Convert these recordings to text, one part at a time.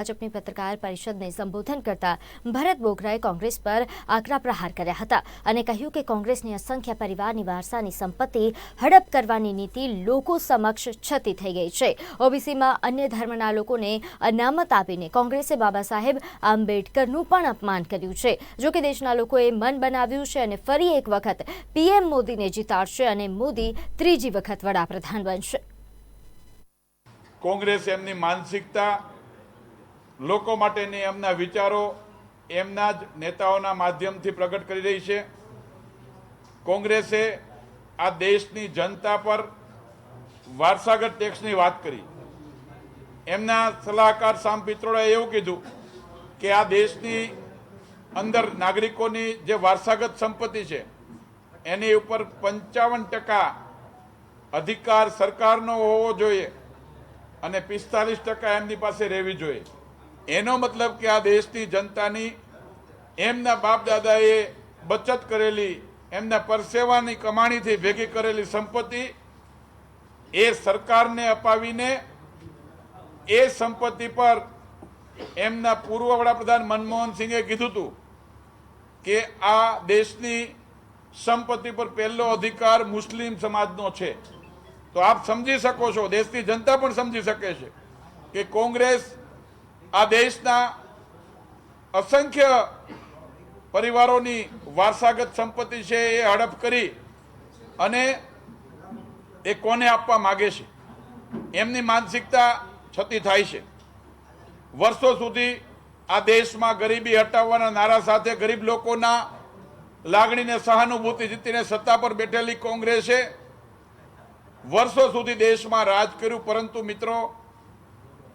ભાજપની પત્રકાર પરિષદને સંબોધન કરતા ભરત બોગરાએ કોંગ્રેસ પર આકરા પ્રહાર કર્યા હતા અને કહ્યું કે કોંગ્રેસની અસંખ્ય પરિવારની વારસાની સંપત્તિ હડપ કરવાની નીતિ લોકો સમક્ષ છતી થઈ ગઈ છે. ઓબીસીમાં અન્ય ધર્મના લોકોને અનામત આપીને કોંગ્રેસે બાબા સાહેબ આંબેડકરનું પણ અપમાન કર્યું છે. જો કે દેશના લોકોએ મન બનાવ્યું છે અને ફરી એક વખત પીએમ મોદીને જીતાડશે અને મોદી ત્રીજી વખત વડાપ્રધાન બનશે. કોંગ્રેસ એમની માનસિકતા લોકો માટેની એમના વિચારો એમના જ નેતાઓના માધ્યમથી પ્રગટ કરી રહી છે. કોંગ્રેસે આ દેશની જનતા પર વારસાગત ટેક્સની વાત કરી. એમના સલાહકાર સામ પિત્રોડાએ એવું કીધું કે આ દેશની અંદર નાગરિકોની જે વારસાગત સંપત્તિ છે, એની ઉપર પંચાવન ટકા અધિકાર સરકારનો હોવો જોઈએ અને પિસ્તાલીસ ટકા એમની પાસે રહેવી જોઈએ. એનો મતલબ કે આ દેશની જનતાની એમના બાપ દાદાએ બચત કરેલી, એમના પરસેવાની કમાણીથી ભેગી કરેલી સંપત્તિ એ સરકારને અપાવીને એ સંપત્તિ પર એમના પૂર્વ વડાપ્રધાન મનમોહન સિંહે કીધું હતું કે આ દેશની સંપત્તિ પર પહેલો અધિકાર મુસ્લિમ સમાજનો છે. તો આપ સમજી શકો છો, દેશની જનતા પણ સમજી શકે છે કે કોંગ્રેસ આ દેશના અસંખ્ય પરિવારોની વારસાગત સંપત્તિ છે એ હડપ કરી અને એ કોને આપવા માગે છે? એમની માનસિકતા છતી થાય છે. વર્ષો સુધી આ દેશમાં ગરીબી હટાવવાના નારા સાથે ગરીબ લોકોના લાગણીને સહાનુભૂતિ જીતીને સત્તા પર બેઠેલી કોંગ્રેસે વર્ષો સુધી દેશમાં રાજ કર્યું, પરંતુ મિત્રો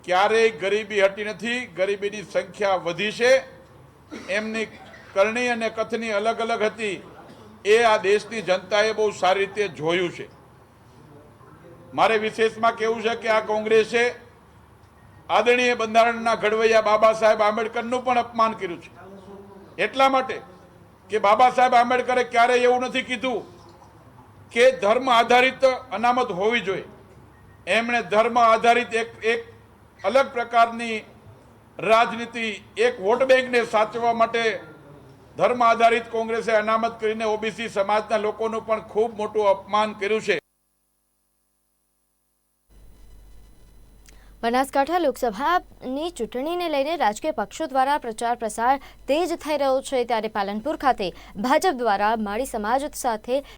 ક્યારેય ગરીબી હટી નથી, ગરીબીની સંખ્યા વધી છે. એમની કરણી અને કથની અલગ અલગ હતી. એ આ દેશની જનતાએ બહુ સારી રીતે જોયું છે. મારે વિશેષમાં કહેવું છે કે આ કોંગ્રેસે આદરણીય બંધારણના ઘડવૈયા બાબા સાહેબ આંબેડકરનું પણ અપમાન કર્યું છે. એટલા માટે કે બાબા સાહેબ આંબેડકરે ક્યારેય એવું નથી કીધું કે ધર્મ આધારિત અનામત હોવી જોઈએ. એમણે ધર્મ આધારિત એક એક અલગ પ્રકારની રાજનીતિ એક વોટ બેંકને સાચવવા માટે ધર્મ આધારિત કોંગ્રેસે અનામત કરીને ઓબીસી સમાજના લોકોનું પણ ખૂબ મોટું અપમાન કર્યું છે. બનાસકાંઠા લોકસભાની ચૂંટણીને લઈને રાજકીય પક્ષો દ્વારા પ્રચાર પ્રસાર તેજ થઈ રહ્યો છે ત્યારે પાલનપુર ખાતે ભાજપ દ્વારા માળી સમાજ સાથે